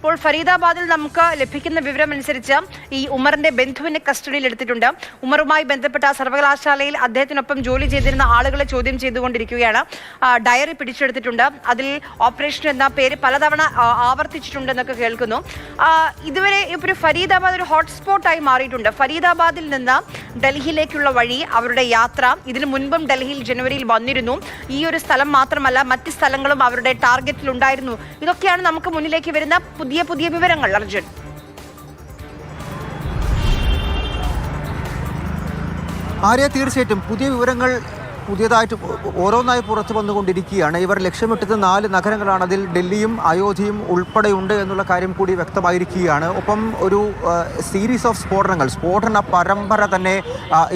ഇപ്പോൾ ഫരീദാബാദിൽ നമുക്ക് ലഭിക്കുന്ന വിവരം അനുസരിച്ച് ഈ ഉമറിന്റെ ബന്ധുവിനെ കസ്റ്റഡിയിൽ എടുത്തിട്ടുണ്ട്. ഉമറുമായി ബന്ധപ്പെട്ട സർവകലാശാലയിൽ അദ്ദേഹത്തിനൊപ്പം ജോലി ചെയ്തിരുന്ന ആളുകളെ ചോദ്യം ചെയ്തുകൊണ്ടിരിക്കുകയാണ്. ഡയറി പിടിച്ചെടുത്തിട്ടുണ്ട്. അതിൽ ഓപ്പറേഷൻ എന്ന പേര് പലതവണ ആവർത്തിച്ചിട്ടുണ്ടെന്നൊക്കെ കേൾക്കുന്നു. ഇതുവരെ ഇപ്പോൾ ഫരീദാബാദ് ഒരു ഹോട്ട്സ്പോട്ടായി മാറിയിട്ടുണ്ട്. ഫരീദാബാദിൽ നിന്ന് ഡൽഹിയിലേക്കുള്ള വഴി അവരുടെ യാത്ര ഇതിനു മുൻപും ഡൽഹിയിൽ ജനുവരിയിൽ വന്നിരുന്നു. ഈ ഒരു സ്ഥലം മാത്രമല്ല മറ്റ് സ്ഥലങ്ങളും അവരുടെ ടാർഗറ്റിൽ ഉണ്ടായിരുന്നു ഇതൊക്കെയാണ് നമുക്ക് മുന്നിലേക്ക് വരുന്ന പുതിയ പുതിയ വിവരങ്ങൾ അർജുൻ. ആര്യ തീർച്ചയായിട്ടും പുതിയ വിവരങ്ങൾ പുതിയതായിട്ട് ഓരോന്നായി പുറത്തു വന്നുകൊണ്ടിരിക്കുകയാണ്. ഇവർ ലക്ഷ്യമിട്ടത് നാല് നഗരങ്ങളാണ്. അതിൽ ഡൽഹിയും അയോധ്യയും ഉൾപ്പെടെയുണ്ട് എന്നുള്ള കാര്യം കൂടി വ്യക്തമായിരിക്കുകയാണ്. ഒപ്പം ഒരു സീരീസ് ഓഫ് സ്ഫോടനങ്ങൾ സ്ഫോടന പരമ്പര തന്നെ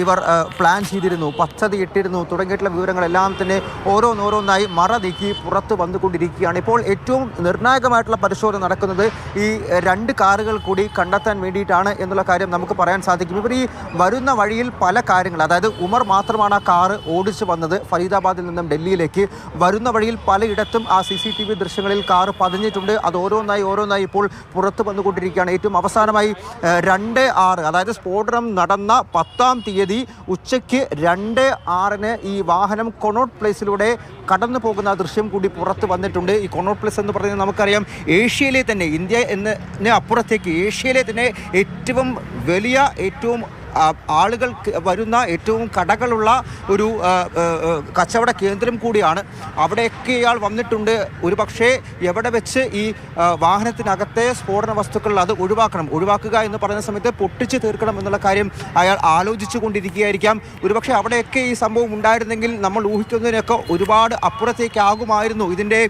ഇവർ പ്ലാൻ ചെയ്തിരുന്നു പദ്ധതി ഇട്ടിരുന്നു തുടങ്ങിയിട്ടുള്ള വിവരങ്ങളെല്ലാം തന്നെ ഓരോന്നോരോന്നായി മറ നീക്കി പുറത്ത് വന്നുകൊണ്ടിരിക്കുകയാണ്. ഇപ്പോൾ ഏറ്റവും നിർണായകമായിട്ടുള്ള പരിശോധന നടക്കുന്നത് ഈ രണ്ട് കാറുകൾ കൂടി കണ്ടെത്താൻ വേണ്ടിയിട്ടാണ് എന്നുള്ള കാര്യം നമുക്ക് പറയാൻ സാധിക്കും. ഇവർ ഈ വരുന്ന വഴിയിൽ പല കാര്യങ്ങൾ അതായത് ഉമർ മാത്രമാണ് ആ കാറ് ഓടിച്ചു വന്നത് ഫരീദാബാദിൽ നിന്നും ഡൽഹിയിലേക്ക്. വരുന്ന വഴിയിൽ പലയിടത്തും ആ സി സി ടി വി ദൃശ്യങ്ങളിൽ കാർ പതിഞ്ഞിട്ടുണ്ട്. അത് ഓരോന്നായി ഓരോന്നായി ഇപ്പോൾ പുറത്തു വന്നുകൊണ്ടിരിക്കുകയാണ്. ഏറ്റവും അവസാനമായി രണ്ട് ആറ് അതായത് സ്ഫോടനം നടന്ന പത്താം തീയതി ഉച്ചയ്ക്ക് രണ്ട് ആറിന് ഈ വാഹനം കൊണോട്ട് പ്ലേസിലൂടെ കടന്നു പോകുന്ന ദൃശ്യം കൂടി പുറത്ത് വന്നിട്ടുണ്ട്. ഈ കൊണോട്ട് പ്ലേസ് എന്ന് പറഞ്ഞാൽ നമുക്കറിയാം ഏഷ്യയിലെ തന്നെ ഇന്ത്യ എന്നതിന് അപ്പുറത്തേക്ക് ഏഷ്യയിലെ തന്നെ ഏറ്റവും വലിയ ഏറ്റവും ആളുകൾ വരുന്ന ഏറ്റവും കടകളുള്ള ഒരു കച്ചവട കേന്ദ്രം കൂടിയാണ്. അവിടെയൊക്കെ ഇയാൾ വന്നിട്ടുണ്ട്. ഒരു പക്ഷേ എവിടെ വെച്ച് ഈ വാഹനത്തിനകത്തെ സ്ഫോടന വസ്തുക്കൾ അത് ഒഴിവാക്കണം. ഒഴിവാക്കുക എന്ന് പറയുന്ന സമയത്ത് പൊട്ടിച്ച് തീർക്കണം എന്നുള്ള കാര്യം അയാൾ ആലോചിച്ചു കൊണ്ടിരിക്കുകയായിരിക്കാം ഒരുപക്ഷെ അവിടെയൊക്കെ ഈ സംഭവം ഉണ്ടായിരുന്നെങ്കിൽ നമ്മൾ ഊഹിക്കുന്നതിനൊക്കെ ഒരുപാട് അപ്പുറത്തേക്കാകുമായിരുന്നു ഇതിന്റെ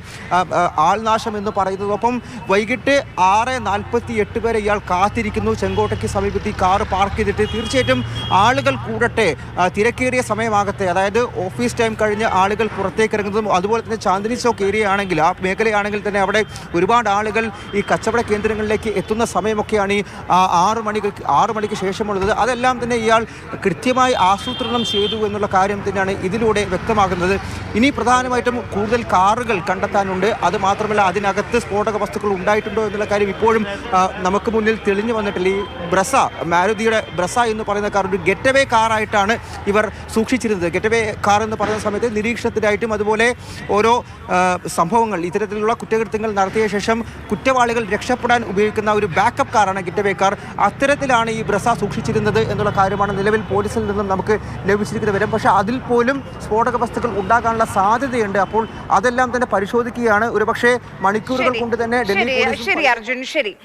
ആൾനാശം എന്ന് പറയുന്നതോടൊപ്പം വൈകിട്ട് ആറ് നാൽപ്പത്തി എട്ട് വരെ ഇയാൾ കാത്തിരിക്കുന്നു. ചെങ്കോട്ടയ്ക്ക് സമീപത്ത് ഈ കാറ് പാർക്ക് ചെയ്തിട്ട് തീർച്ചയായിട്ടും ആളുകൾ കൂടട്ടെ തിരക്കേറിയ സമയമാകട്ടെ. അതായത് ഓഫീസ് ടൈം കഴിഞ്ഞ് ആളുകൾ പുറത്തേക്ക് ഇറങ്ങുന്നതും അതുപോലെ തന്നെ ചാന്ദിനി ചോക്ക് ഏരിയ ആണെങ്കിൽ ആ മേഖലയാണെങ്കിൽ തന്നെ അവിടെ ഒരുപാട് ആളുകൾ ഈ കച്ചവട കേന്ദ്രങ്ങളിലേക്ക് എത്തുന്ന സമയമൊക്കെയാണ് ഈ ആറ് മണിക്ക് ആറ് മണിക്ക് ശേഷമുള്ളത്. അതെല്ലാം തന്നെ ഇയാൾ കൃത്യമായി ആസൂത്രണം ചെയ്തു എന്നുള്ള കാര്യം തന്നെയാണ് ഇതിലൂടെ വ്യക്തമാകുന്നത്. ഇനി പ്രധാനമായിട്ടും കൂടുതൽ കാറുകൾ കണ്ടെത്താനുണ്ട്. അത് മാത്രമല്ല അതിനകത്ത് സ്ഫോടക വസ്തുക്കൾ ഉണ്ടായിട്ടുണ്ടോ എന്നുള്ള കാര്യം ഇപ്പോഴും നമുക്ക് മുന്നിൽ തെളിഞ്ഞു വന്നിട്ടില്ല. ഈ ബ്രസ മാരുതിയുടെ ബ്രസ എന്ന് പറയുന്ന കാർ ഒരു ഗെറ്റവേ കാറായിട്ടാണ് ഇവർ സൂക്ഷിച്ചിരുന്നത്. ഗെറ്റവേ കാർ എന്ന് പറയുന്ന സമയത്ത് നിരീക്ഷണത്തിനായിട്ടും അതുപോലെ ഓരോ സംഭവങ്ങൾ ഇത്തരത്തിലുള്ള കുറ്റകൃത്യങ്ങൾ നടത്തിയ ശേഷം കുറ്റവാളികൾ രക്ഷപ്പെടാൻ ഉപയോഗിക്കുന്ന ഒരു ബാക്കപ്പ് കാറാണ് ഗെറ്റവേ കാർ അത്തരത്തിലാണ് ഈ ബ്രസ സൂക്ഷിച്ചിരുന്നത് എന്നുള്ള കാര്യമാണ് നിലവിൽ പോലീസിൽ നിന്നും നമുക്ക് ലഭിച്ചിരിക്കുന്ന വിവരം. പക്ഷേ അതിൽ പോലും സ്ഫോടക വസ്തുക്കൾ ഉണ്ടാകാനുള്ള സാധ്യതയുണ്ട്. അപ്പോൾ അതെല്ലാം തന്നെ പരിശോധിക്കുകയാണ്. ഒരുപക്ഷെ മണിക്കൂറുകൾ കൊണ്ട് തന്നെ ഡൽഹി പോലീസ് ശരി അർജുൻ ശരി.